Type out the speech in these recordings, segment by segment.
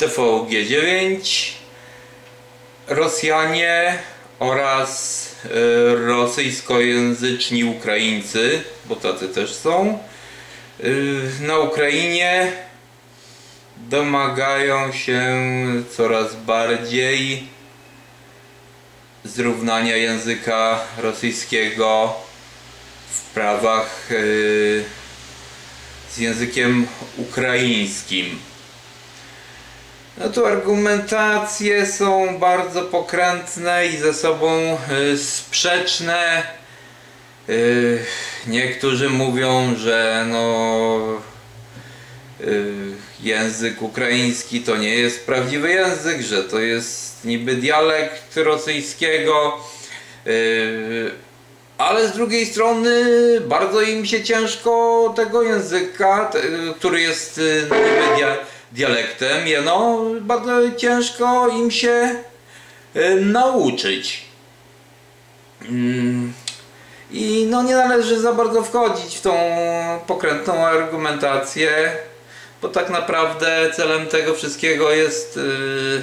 TVG9, Rosjanie oraz e, rosyjskojęzyczni Ukraińcy, bo tacy też są, e, na Ukrainie domagają się coraz bardziej zrównania języka rosyjskiego w prawach e, z językiem ukraińskim. No tu argumentacje są bardzo pokrętne i ze sobą y, sprzeczne. Y, niektórzy mówią, że no y, język ukraiński to nie jest prawdziwy język, że to jest niby dialekt rosyjskiego. Ale z drugiej strony bardzo im się ciężko tego języka, który jest niby dialektem, no bardzo ciężko im się y, nauczyć. Mm. I no nie należy za bardzo wchodzić w tą pokrętną argumentację, bo tak naprawdę celem tego wszystkiego jest y,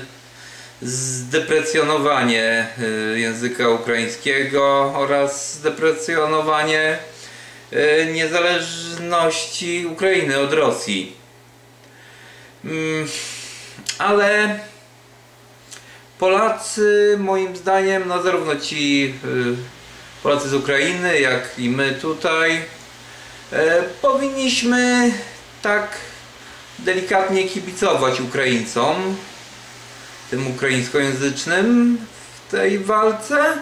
zdeprecjonowanie y, języka ukraińskiego oraz zdeprecjonowanie niezależności Ukrainy od Rosji. Mm, ale Polacy moim zdaniem, no zarówno ci y, Polacy z Ukrainy, jak i my tutaj e, powinniśmy tak delikatnie kibicować Ukraińcom, tym ukraińskojęzycznym w tej walce.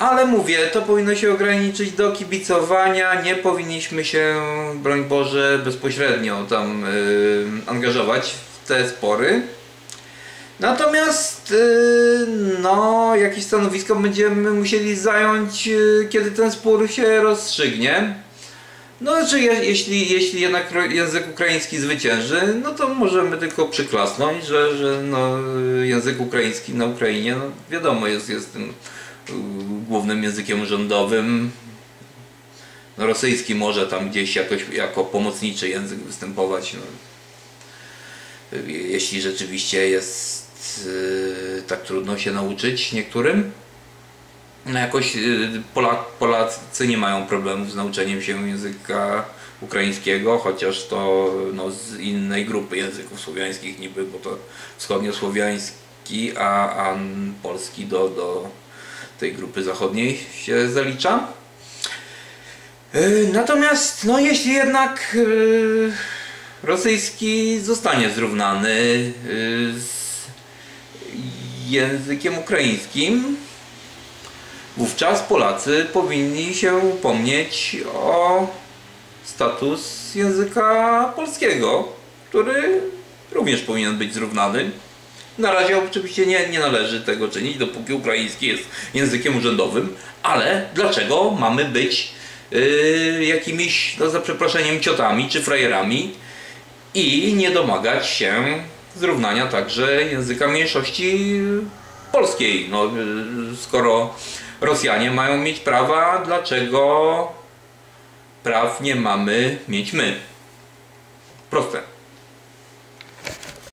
Ale mówię, to powinno się ograniczyć do kibicowania, nie powinniśmy się, broń Boże, bezpośrednio tam yy, angażować w te spory. Natomiast, yy, no, jakieś stanowisko będziemy musieli zająć, yy, kiedy ten spór się rozstrzygnie. No, znaczy, je, jeśli, jeśli jednak język ukraiński zwycięży, no to możemy tylko przyklasnąć, że, że no, język ukraiński na Ukrainie, no, wiadomo, jest, jest tym głównym językiem rządowym. No, rosyjski może tam gdzieś jakoś jako pomocniczy język występować. No. Jeśli rzeczywiście jest yy, tak trudno się nauczyć niektórym. No jakoś yy, Polak, Polacy nie mają problemów z nauczeniem się języka ukraińskiego, chociaż to no, z innej grupy języków słowiańskich niby, bo to wschodniosłowiański, a, a polski do, do tej grupy zachodniej się zalicza. E, natomiast, no jeśli jednak e, rosyjski zostanie zrównany e, z językiem ukraińskim, wówczas Polacy powinni się upomnieć o status języka polskiego, który również powinien być zrównany. Na razie oczywiście nie, nie należy tego czynić, dopóki ukraiński jest językiem urzędowym, ale dlaczego mamy być yy, jakimiś, no za przeproszeniem, ciotami czy frajerami i nie domagać się zrównania także języka mniejszości polskiej. No, yy, skoro Rosjanie mają mieć prawa, dlaczego praw nie mamy mieć my? Proste.